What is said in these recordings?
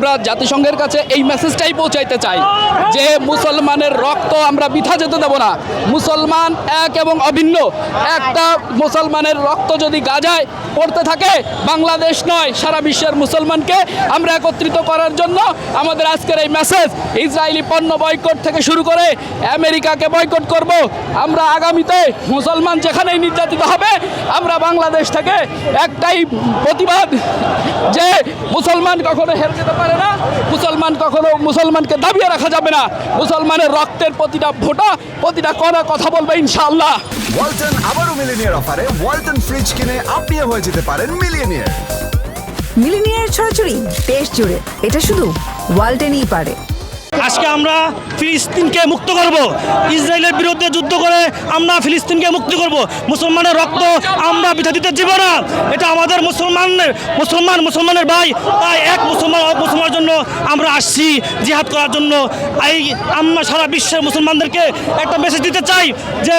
আমরা জাতিসংঘের কাছে এই মেসেজটাই পৌঁছাইতে চাই যে মুসলমানের রক্ত আমরা বৃথা যেতে দেব না। মুসলমান এক এবং অভিন্ন। একটা মুসলমানের রক্ত যদি গাজায় পড়তে থাকে, বাংলাদেশ নয়, সারা বিশ্বের মুসলমানকে আমরা একত্রিত করার জন্য আমাদের আজকের এই মেসেজ ইসরায়েলি পণ্য বয়কট থেকে শুরু করে আমেরিকাকে বয়কট করব। আমরা আগামীতে মুসলমান যেখানেই নির্যাতিত হবে, আমরা বাংলাদেশ থেকে একটাই প্রতিবাদ যে মুসলমান কখনো হেরে যেতে পারে না। মুসলমান কখনো মুসলমানকে দাবিয়ে রাখা যাবে না। মুসলমানের রক্তের প্রতিটা ফোঁটা প্রতিটা কণা কথা বলবে ইনশাআল্লাহ। ওয়ালটন আবারও মিলিনিয়ার অফারে ওয়ালটন ফ্রিজ কিনে আপনিও হয়ে যেতে পারেন মিলিয়নিয়ার। মিলিনিয়ার ছড়াছড়ি দেশ জুড়ে। এটা শুধু ওয়ালটেনই পারে। আজকে আমরা ফিলিস্তিনকে মুক্ত করব। ইসরায়েলের বিরুদ্ধে যুদ্ধ করে আমরা ফিলিস্তিনকে মুক্ত করব। মুসলমানের রক্ত আমরা বিঠা দিতে যাব না। এটা আমাদের মুসলমানের মুসলমান মুসলমানের ভাই, তাই এক মুসলমান মুসলমানের জন্য আমরা আসছি জিহাদ করার জন্য। এই আমরা সারা বিশ্বের মুসলমানদেরকে একটা মেসেজ দিতে চাই যে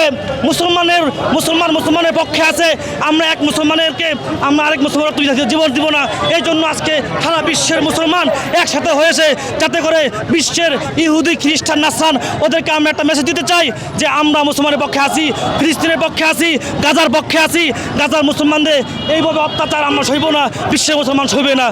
মুসলমানের মুসলমান মুসলমানের পক্ষে আছে। আমরা এক মুসলমানেরকে আমরা আরেক মুসলমানের তুলে জীবন দিব না। এই জন্য আজকে সারা বিশ্বের মুসলমান একসাথে হয়েছে যাতে করে বিশ্বের ইহুদি, খ্রিস্টান, নাসান, ওদেরকে আমরা একটা মেসেজ দিতে চাই যে আমরা মুসলমানের পক্ষে আছি, ফিলিস্তিনের পক্ষে আছি, গাজার পক্ষে আছি। গাজার মুসলমানদের এইভাবে অত্যাচার আমরা সইব না, বিশ্বের মুসলমান সইবে না।